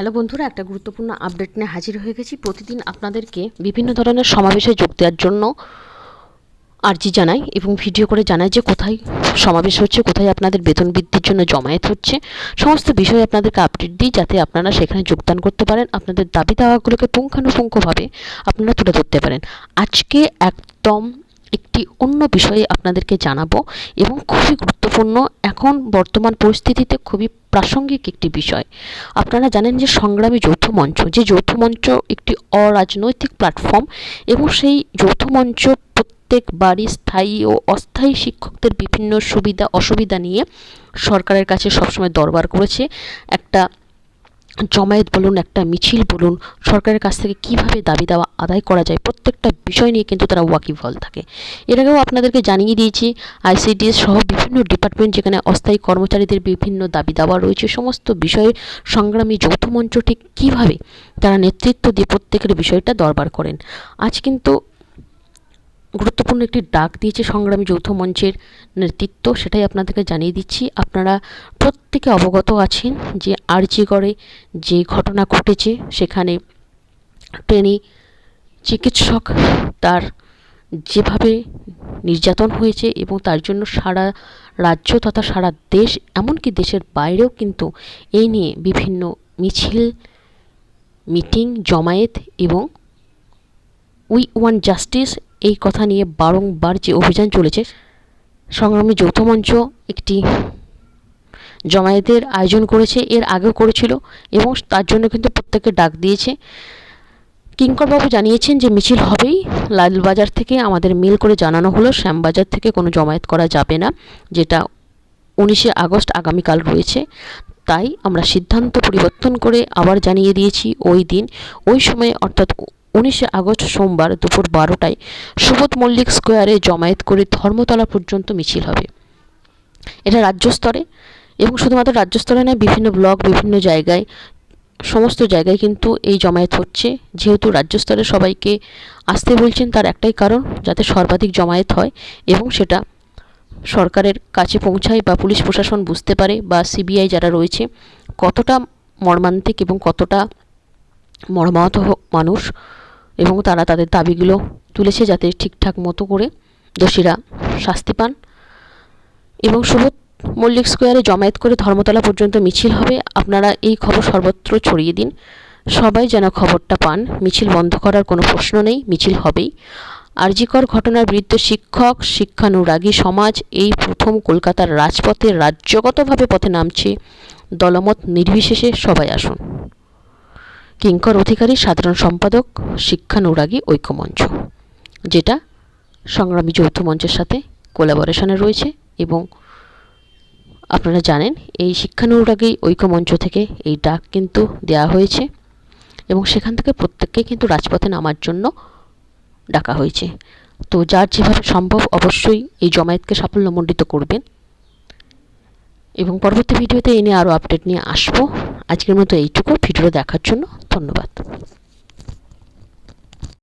Hello বন্ধুরা, একটা গুরুত্বপূর্ণ আপডেট নিয়ে হাজির হয়ে গেছি। প্রতিদিন আপনাদেরকে বিভিন্ন ধরনের সমাবেশে যোগ দেওয়ার জন্য আর্জি জানাই এবং ভিডিও করে জানাই যে কোথায় সমাবেশ হচ্ছে, কোথায় আপনাদের বেতন বৃদ্ধির জন্য জমায়েত হচ্ছে। সমস্ত বিষয়ে আপনাদেরকে আপডেট দিই যাতে আপনারা সেখানে যোগদান করতে পারেন। আপনাদের দাবি দাওয়াগুলোকে পুঙ্খানুপুঙ্খভাবে আপনারা তুলে ধরতে পারেন। আজকে একদম একটি অন্য বিষয়ে আপনাদেরকে জানাব এবং খুবই গুরুত্বপূর্ণ এখন বর্তমান পরিস্থিতিতে খুবই প্রাসঙ্গিক একটি বিষয়। আপনারা জানেন যে সংগ্রামী যৌথ মঞ্চ, যে যৌথ মঞ্চ একটি অরাজনৈতিক প্ল্যাটফর্ম এবং সেই যৌথ মঞ্চ প্রত্যেক বাড়ি স্থায়ী ও অস্থায়ী শিক্ষকদের বিভিন্ন সুবিধা অসুবিধা নিয়ে সরকারের কাছে সবসময় দরবার করেছে। একটা জমায়েত বলুন, একটা মিছিল বলুন, সরকারের কাছ থেকে কীভাবে দাবি দাওয়া, আদায় করা যায়, প্রত্যেকটা বিষয় নিয়ে কিন্তু তারা ওয়াকিবহল থাকে। এর আগেও আপনাদেরকে জানিয়ে দিয়েছি, আইসিডিএস সহ বিভিন্ন ডিপার্টমেন্ট যেখানে অস্থায়ী কর্মচারীদের বিভিন্ন দাবি দাওয়া রয়েছে, সমস্ত বিষয়ে সংগ্রামী যৌথ মঞ্চ ঠিক কীভাবে তারা নেতৃত্ব দিয়ে প্রত্যেকের বিষয়টা দরবার করেন। আজ কিন্তু গুরুত্বপূর্ণ একটি ডাক দিয়েছে সংগ্রামী যৌথ মঞ্চের নেতৃত্ব, সেটাই আপনাদেরকে জানিয়ে দিচ্ছি। আপনারা প্রত্যেকে অবগত আছেন যে আরজিগড়ে যে ঘটনা ঘটেছে, সেখানে ট্রেনে চিকিৎসক তার যেভাবে নির্যাতন হয়েছে এবং তার জন্য সারা রাজ্য তথা সারা দেশ, এমনকি দেশের বাইরেও কিন্তু এই নিয়ে বিভিন্ন মিছিল, মিটিং, জমায়েত এবং উই ওয়ান জাস্টিস, এই কথা নিয়ে বারংবার যে অভিযান চলেছে, সংগ্রামী যৌথ মঞ্চ একটি জমায়েতের আয়োজন করেছে, এর আগেও করেছিল এবং তার জন্য কিন্তু প্রত্যেককে ডাক দিয়েছে। কিঙ্করবাবু জানিয়েছেন যে মিছিল হবেই, লালবাজার থেকে আমাদের মেল করে জানানো হলো, শ্যামবাজার থেকে কোনো জমায়েত করা যাবে না, যেটা উনিশে আগস্ট আগামীকাল রয়েছে। তাই আমরা সিদ্ধান্ত পরিবর্তন করে আবার জানিয়ে দিয়েছি, ওই দিন, ওই সময়ে অর্থাৎ উনিশে আগস্ট সোমবার দুপুর বারোটায় সুবোধ মল্লিক স্কোয়ারে জমায়েত করে ধর্মতলা পর্যন্ত মিছিল হবে। এটা রাজ্য স্তরে এবং শুধুমাত্র রাজ্য স্তরে নয়, বিভিন্ন ব্লক, বিভিন্ন জায়গায়, সমস্ত জায়গায় কিন্তু এই জমায়েত হচ্ছে। যেহেতু রাজ্য স্তরে সবাইকে আসতে বলছেন তার একটাই কারণ, যাতে সর্বাধিক জমায়েত হয় এবং সেটা সরকারের কাছে পৌঁছায় বা পুলিশ প্রশাসন বুঝতে পারে বা সিবিআই যারা রয়েছে, কতটা মর্মান্তিক এবং কতটা মর্মাহত মানুষ এবং তারা তাদের দাবিগুলো তুলেছে যাতে ঠিকঠাক মতো করে দোষীরা শাস্তি পান। এবং সুবোধ মল্লিক স্কোয়ারে জমায়েত করে ধর্মতলা পর্যন্ত মিছিল হবে। আপনারা এই খবর সর্বত্র ছড়িয়ে দিন। সবাই যেন খবরটা পান। মিছিল বন্ধ করার কোনো প্রশ্ন নেই। মিছিল হবেই। আরজিকর ঘটনার বিরুদ্ধে শিক্ষক, শিক্ষানুরাগী সমাজ এই প্রথম কলকাতার রাজপথে রাজ্যগতভাবে পথে নামছে। দলমত নির্বিশেষে সবাই আসুন। কিঙ্কর অধিকারী সাধারণ সম্পাদক শিক্ষানুরাগী ঐক্যমঞ্চ, যেটা সংগ্রামী যৌথ মঞ্চের সাথে কোলাবোরেশনে রয়েছে এবং আপনারা জানেন এই শিক্ষানুরাগী ঐক্যমঞ্চ থেকে এই ডাক কিন্তু দেয়া হয়েছে এবং সেখান থেকে প্রত্যেককে কিন্তু রাজপথে নামার জন্য ডাকা হয়েছে। তো যার যেভাবে সম্ভব অবশ্যই এই জমায়েতকে সাফল্যমণ্ডিত করবেন। এবং পরবর্তী ভিডিওতে এনে আরও আপডেট নিয়ে আসব। আজকের মতো এইটুকু। ভিডিও দেখার জন্য ধন্যবাদ।